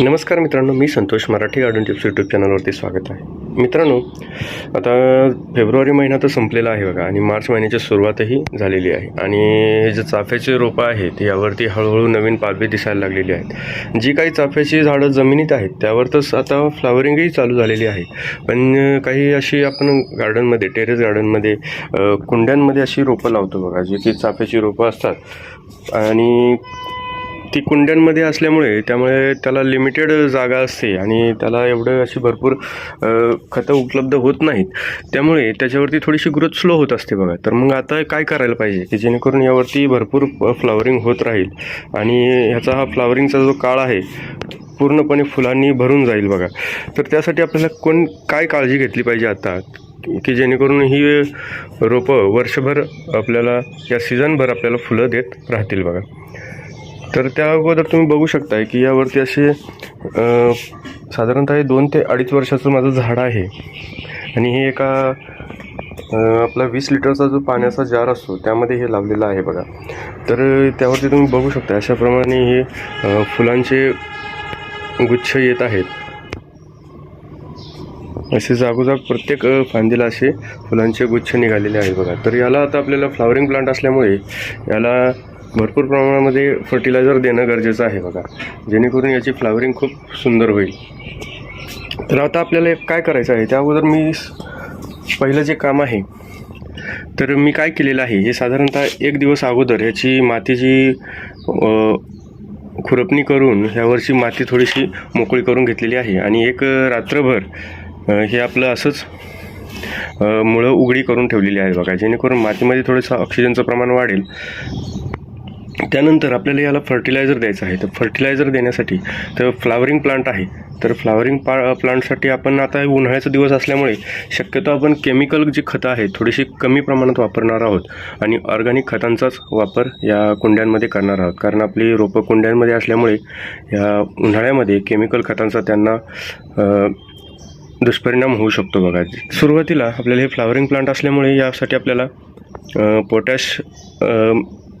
नमस्कार मित्रांनो मी Santosh Marathi garden tips YouTube चॅनलवरती स्वागत आहे. मित्रांनो आता फेब्रुवारी महिना तर संपलेला आहे बघा आणि मार्च महिन्याची सुरुवातही झालेली आहे. आणि हे जे चाफ्याचे रोपं आहेत यावरती हळूहळू नवीन पालवी दिसायला लागलेली आहेत. जी काही चाफ्याची झाडं जमिनीत आहेत त्यावर तर आता फ्लावरिंगही चालू झालेली आहे. पण काही अशी आपण गार्डनमध्ये टेरेस गार्डनमध्ये कुंड्यांमध्ये अशी रोपं लावतो बघा जी की चाफ्याची रोपं असतात. आणि ती कुंड्यांमध्ये असल्यामुळे त्यामुळे त्याला लिमिटेड जागा असते आणि त्याला एवढं अशी भरपूर खतं उपलब्ध होत नाहीत. त्यामुळे त्याच्यावरती थोडीशी ग्रोथ स्लो होत असते बघा. तर मग आता काय करायला पाहिजे? की जेणेकरून यावरती भरपूर फ्लावरिंग होत राहील. आणि ह्याचा हा फ्लावरिंगचा जो काळ आहे पूर्णपणे फुलांनी भरून जाईल बघा. तर त्यासाठी आपल्याला कोण काय काळजी घेतली पाहिजे आता? की जेणेकरून ही रोपं वर्षभर आपल्याला या सीझनभर आपल्याला फुलं देत राहतील बघा. तर त्या अगोदर तुम्ही बघू शकताय की यावरती असे साधारणतः हे दोन ते अडीच वर्षाचं माझं झाड आहे. आणि हे एका आपला वीस लिटरचा जो पाण्याचा जार असतो त्यामध्ये हे लावलेलं आहे बघा. तर त्यावरती तुम्ही बघू शकता अशाप्रमाणे हे फुलांचे गुच्छ येत आहेत. असे जागोजाग प्रत्येक फांदीला असे फुलांचे गुच्छ निघालेले आहेत बघा. तर याला आता आपल्याला फ्लावरिंग प्लांट असल्यामुळे याला भरपूर प्रमाणामध्ये फर्टिलायझर देणं गरजेचं आहे बघा. जेणेकरून याची फ्लावरिंग खूप सुंदर होईल. तर आता आपल्याला एक काय करायचं आहे? त्या अगोदर मी पहिलं जे काम आहे तर मी काय केलेलं आहे? हे साधारणतः एक दिवस अगोदर याची मातीची खुरपणी करून ह्यावरची माती थोडीशी मोकळी करून घेतलेली आहे. आणि एक रात्रभर हे आपलं असंच मुळं उघडी करून ठेवलेली आहे बघा. जेणेकरून मातीमध्ये थोडंसं ऑक्सिजनचं प्रमाण वाढेल. त्यानंतर आपल्याला याला फर्टिलायझर द्यायचं आहे. तर फर्टिलायझर देण्यासाठी तर फ्लावरिंग प्लांट आहे. तर फ्लावरिंग पा प्लांटसाठी आपण आता उन्हाळ्याचा दिवस असल्यामुळे शक्यतो आपण केमिकल जी खतं आहेत थोडीशी कमी प्रमाणात वापरणार आहोत आणि ऑर्गॅनिक खतांचाच वापर या कुंड्यांमध्ये करणार आहोत. कारण आपली रोपं कुंड्यांमध्ये असल्यामुळे या उन्हाळ्यामध्ये केमिकल खतांचा त्यांना दुष्परिणाम होऊ शकतो बघा. सुरुवातीला आपल्याला हे फ्लावरिंग प्लांट असल्यामुळे यासाठी आपल्याला पोटॅश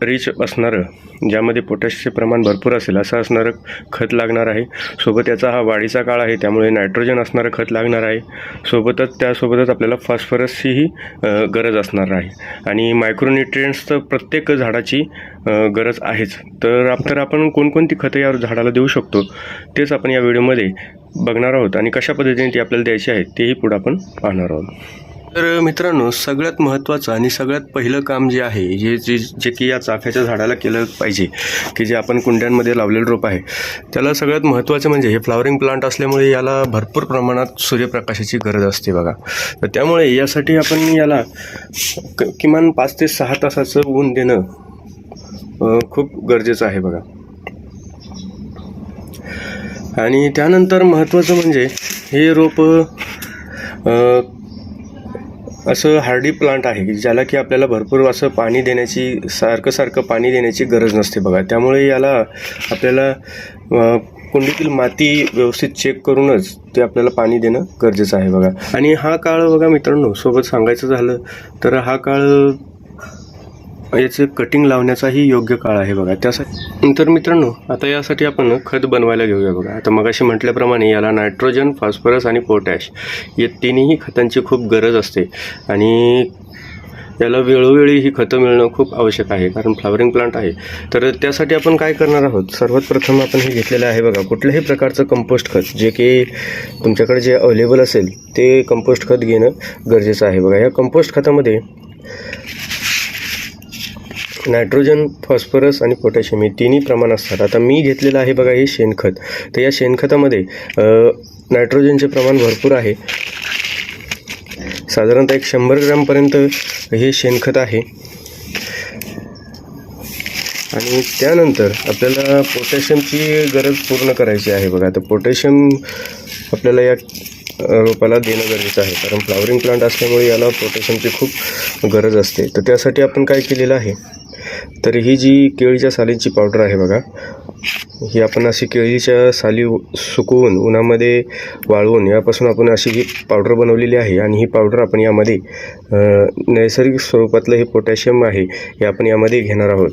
रिच असणारं ज्यामध्ये पोटॅशचे प्रमाण भरपूर असेल असं असणारं खत लागणार आहे. सोबत याचा हा वाढीचा काळ आहे त्यामुळे नायट्रोजन असणारं खत लागणार आहे. सोबतच त्यासोबतच आपल्याला फॉस्फरसचीही गरज असणार आहे. आणि मायक्रोन्युट्रियंट्स तर प्रत्येक झाडाची गरज आहेच. तर तर आपण कोणकोणती खतं या झाडाला देऊ शकतो तेच आपण या व्हिडिओमध्ये बघणार आहोत. आणि कशा पद्धतीने ती आपल्याला द्यायची आहे तेही पुढं आपण पाहणार आहोत. तर मित्रांनो सगळ्यात महत्त्वाचं आणि सगळ्यात पहिलं काम जे आहे जे जे जे की या चाफ्याच्या झाडाला केलं पाहिजे की जे आपण कुंड्यांमध्ये लावलेलं रोप आहे त्याला सगळ्यात महत्त्वाचं म्हणजे हे फ्लावरिंग प्लांट असल्यामुळे याला भरपूर प्रमाणात सूर्यप्रकाशाची गरज असते बघा. तर त्यामुळे यासाठी आपण याला क किमान पाच ते सहा तासाचं ऊन देणं खूप गरजेचं आहे बघा. आणि त्यानंतर महत्त्वाचं म्हणजे हे रोप असं हार्डी प्लांट आहे की ज्याला की आपल्याला भरपूर असं पाणी देण्याची सारखं सारखं पाणी देण्याची गरज नसते बघा. त्यामुळे याला आपल्याला कुंडीतील माती व्यवस्थित चेक करूनच ते आपल्याला पाणी देणं गरजेचं आहे बघा. आणि हा काळ बघा मित्रांनो सोबत सांगायचं झालं तर हा काळ याचं कटिंग लावण्याचाही योग्य काळ आहे बघा. त्यासाठी तर मित्रांनो आता यासाठी आपण खत बनवायला घेऊया बघा. आता मगाशी म्हटल्याप्रमाणे याला नायट्रोजन फॉस्फरस आणि पोटॅश या तिन्ही खतांची खूप गरज असते. आणि याला वेळोवेळी ही खतं मिळणं खूप आवश्यक आहे कारण फ्लावरिंग प्लांट आहे. तर त्यासाठी आपण काय करणार आहोत? सर्वात प्रथम आपण हे घेतलेलं आहे बघा. कुठल्याही प्रकारचं कंपोस्ट खत जे की तुमच्याकडे जे अवेलेबल असेल ते कंपोस्ट खत घेणं गरजेचं आहे बघा. या कंपोस्ट खतामध्ये नायट्रोजन फॉस्फरस आणि पोटॅशियम हे तिन्ही प्रमाण असतात. आता मी घेतलेलं आहे बघा हे शेणखत. तर या शेणखतामध्ये नायट्रोजनचे प्रमाण भरपूर आहे. साधारणतः एक शंभर ग्रॅमपर्यंत हे शेणखत आहे. आणि त्यानंतर आपल्याला पोटॅशियमची गरज पूर्ण करायची आहे बघा. तर पोटॅशियम आपल्याला या रोपाला देणं गरजेचं आहे. कारण फ्लावरिंग प्लांट असल्यामुळे याला पोटॅशियमची खूप गरज असते. तर त्यासाठी आपण काय केलेलं आहे? तर ही जी केळीच्या सालींची पावडर आहे बघा ही आपण अशी केळीच्या साली सुकवून उन्हामध्ये वाळवून यापासून आपण अशी ही पावडर बनवलेली आहे आणि ही पावडर आपण यामध्ये नैसर्गिक स्वरूपातलं हे पोटॅशियम आहे हे आपण यामध्ये घेणार आहोत.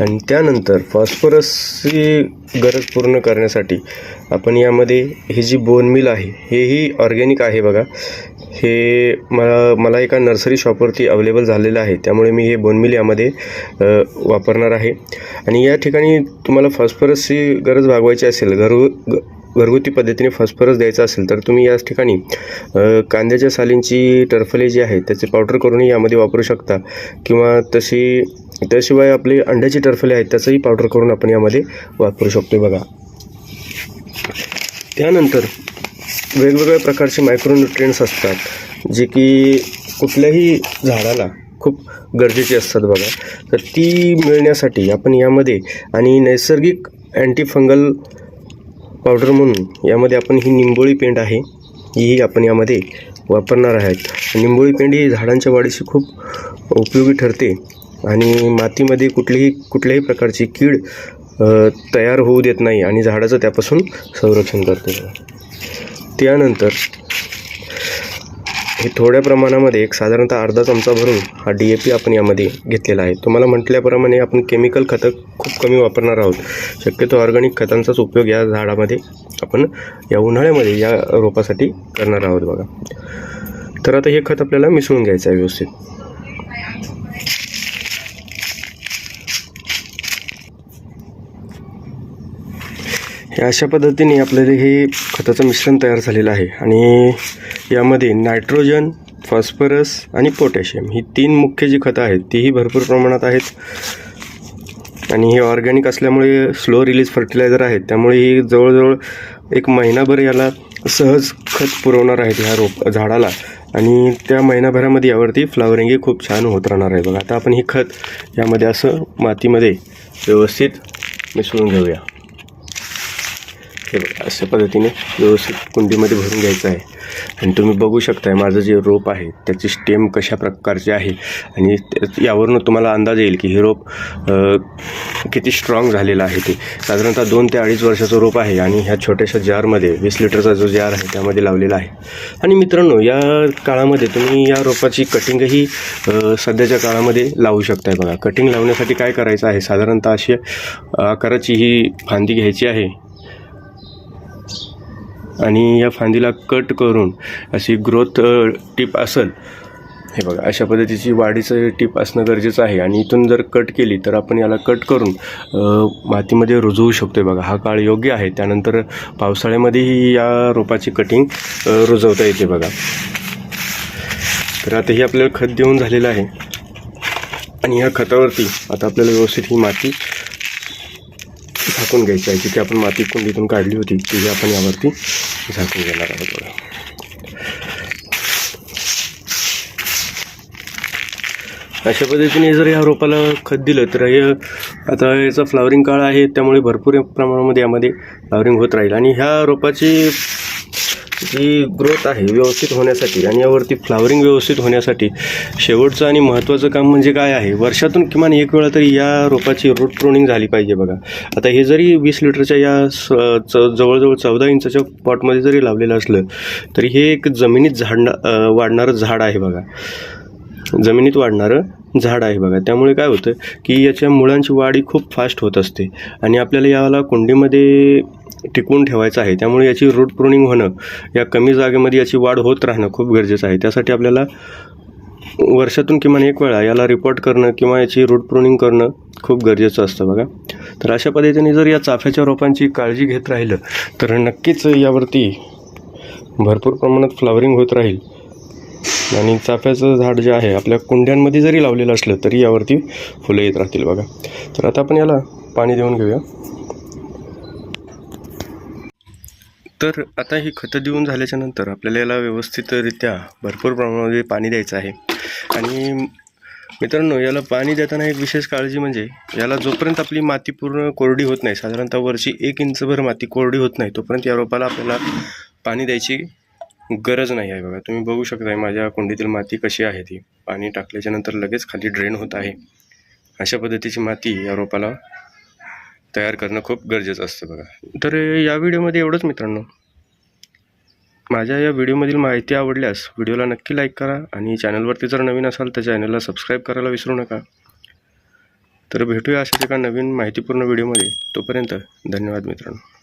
आणि त्यानंतर फॉस्फरसची गरज पूर्ण करण्यासाठी आपण यामध्ये ही जी बोन मिल आहे हेही ऑर्गॅनिक आहे बघा. हे मला मला एका नर्सरी शॉपवरती अवेलेबल झालेलं आहे त्यामुळे मी हे बोन मिल यामध्ये वापरणार आहे. आणि या ठिकाणी तुम्हाला फॉस्फरसची गरज भागवायची असेल घरू ग- घरगुती पद्धतीने फॉस्फरस द्यायचा असेल तर तुम्ही याच ठिकाणी कांद्याच्या सालींची टरफले जी आहे त्याचे पावडर करूनही यामध्ये वापरू शकता. किंवा तशी त्याशिवाय आपले अंड्याची टरफले आहेत त्याचंही पावडर करून आपण यामध्ये वापरू शकतो बघा. त्यानंतर वेगवेगळ्या प्रकारचे मायक्रोन्युट्रियन्स असतात जे की कुठल्याही झाडाला खूप गरजेचे असतात बघा. तर ती मिळण्यासाठी आपण यामध्ये आणि नैसर्गिक अँटीफंगल पावडर म्हणून यामध्ये आपण ही निंबोळी पेंड आहे ही आपण यामध्ये वापरणार आहेत. निंबोळी पेंड ही झाडांच्या वाढीशी खूप उपयोगी ठरते आणि मातीमध्ये कुठलीही कुठल्याही प्रकारची कीड तयार होऊ देत नाही आणि झाडाचं त्यापासून संरक्षण करते. त्यानंतर हे थोड्या प्रमाणामध्ये एक साधारणतः अर्धा चमचा भरून हा डी ए पी आपण यामध्ये घेतलेला आहे. तुम्हाला म्हटल्याप्रमाणे आपण केमिकल खतं खूप कमी वापरणार आहोत. शक्यतो ऑर्गॅनिक खतांचाच उपयोग या झाडामध्ये आपण या उन्हाळ्यामध्ये या रोपासाठी करणार आहोत बघा. तर आता हे खत आपल्याला मिसळून घ्यायचं आहे व्यवस्थित. अशा पद्धतीने आपल्याला हे खताचं मिश्रण तयार झालेलं आहे. आणि यामध्ये नायट्रोजन फॉस्फरस आणि पोटॅशियम ही तीन मुख्य जी खतं आहेत तीही भरपूर प्रमाणात आहेत. आणि हे ऑर्गॅनिक असल्यामुळे स्लो रिलीज फर्टिलायझर आहेत. त्यामुळे ही जवळजवळ एक महिनाभर याला सहज खत पुरवणार आहेत ह्या रोप झाडाला. आणि त्या महिनाभरामध्ये यावरती फ्लावरिंगही खूप छान होत राहणार आहे. बघा आता आपण ही खत यामध्ये असं मातीमध्ये व्यवस्थित मिसळून घेऊया. हे बघा अशा पद्धतीने व्यवस्थित कुंडीमध्ये भरून घ्यायचं आहे. आणि तुम्ही बघू शकताय माझं जे रोप आहे त्याची स्टेम कशा प्रकारचे आहे आणि त्या- यावरून तुम्हाला अंदाज येईल की हे रोप किती स्ट्रॉंग झालेलं आहे ते. साधारणतः दोन ते अडीच वर्षाचं रोप आहे आणि ह्या छोट्याशा जारमध्ये वीस लिटरचा जो जार आहे त्यामध्ये लावलेला आहे. आणि मित्रांनो या काळामध्ये तुम्ही या रोपाची कटिंगही सध्याच्या काळामध्ये लावू शकताय बघा. कटिंग लावण्यासाठी काय करायचं आहे? साधारणतः अशी आकाराची ही फांदी घ्यायची आहे. आणि या फांदीला कट करून अशी ग्रोथ टिप असेल हे बघा अशा पद्धतीची वाढीचं टिप असणं गरजेचं आहे. आणि इथून जर कट केली तर आपण याला कट करून मातीमध्ये रुजवू शकतो आहे बघा. हा काळ योग्य आहे. त्यानंतर पावसाळ्यामध्येही या रोपाची कटिंग रुजवता येते बघा. तर आता हे आपल्याला खत देऊन झालेलं आहे. आणि ह्या खतावरती आता आपल्याला व्यवस्थित ही माती झाकून घ्यायची आहे जिथे आपण माती कुंडीतून काढली होती ती आपण यावरती झाकून घेणार आहोत अशा पद्धतीने जर या रोपाला खत दिलं तर हे आता याचा फ्लावरिंग काळ आहे त्यामुळे भरपूर प्रमाणामध्ये यामध्ये फ्लावरिंग होत राहील. आणि ह्या रोपाची जी ग्रोथ आहे व्यवस्थित होण्यासाठी आणि यावरती फ्लावरिंग व्यवस्थित होण्यासाठी शेवटचं आणि महत्त्वाचं काम म्हणजे काय आहे? वर्षातून किमान एक वेळा तरी या रोपाची रूट प्रोनिंग झाली पाहिजे बघा. आता हे जरी वीस लिटरच्या या स च जवळजवळ चौदा इंचाच्या पॉटमध्ये जरी लावलेलं असलं तरी हे एक जमिनीत झाडणं वाढणारं झाड आहे बघा. जमिनीत वाढणारं झाड आहे बघा. त्यामुळे काय होतं की याच्या मुळांची वाढ ही खूप फास्ट होत असते. आणि आपल्याला याला कुंडीमध्ये टिकवून ठेवायचं आहे. त्यामुळे याची रूट प्रुनिंग होणं या कमी जागेमध्ये याची वाढ होत राहणं खूप गरजेचं आहे. त्यासाठी आपल्याला वर्षातून किमान एक वेळा याला रिपोर्ट करणं किंवा याची रूट प्रोनिंग करणं खूप गरजेचं असतं बघा. तर अशा पद्धतीने जर या चाफ्याच्या रोपांची काळजी घेत राहिलं तर नक्कीच यावरती भरपूर प्रमाणात फ्लावरिंग होत राहील. आणि चाफ्याचं झाड जे आहे आपल्या कुंड्यांमध्ये जरी लावलेलं असलं तरी यावरती फुलं येत राहतील बघा. तर आता आपण याला पाणी देऊन घेऊया. तर आता ही खतं देऊन झाल्याच्यानंतर आपल्याला याला व्यवस्थितरित्या भरपूर प्रमाणामध्ये पाणी द्यायचं आहे. आणि मित्रांनो याला पाणी देताना एक विशेष काळजी म्हणजे याला जोपर्यंत आपली माती पूर्ण कोरडी होत नाही साधारणतः वरची एक इंचभर माती कोरडी होत नाही तोपर्यंत या रोपाला आपल्याला पाणी द्यायची गरज नाही आहे बघा. तुम्ही बघू शकताय माझ्या कुंडीतील माती कशी आहे ती. पाणी टाकल्याच्यानंतर लगेच खाली ड्रेन होत आहे. अशा पद्धतीची माती या रोपाला तयार करणं खूप गरजेचं असतं बघा. तर या व्हिडिओमध्ये एवढंच मित्रांनो. माझ्या या व्हिडिओमधील माहिती आवडल्यास व्हिडिओला नक्की लाईक करा आणि चॅनलवरती जर नवीन असाल तर चॅनलला सबस्क्राईब करायला विसरू नका. तर भेटूया अशाच एका नवीन माहितीपूर्ण व्हिडिओमध्ये. तोपर्यंत धन्यवाद मित्रांनो.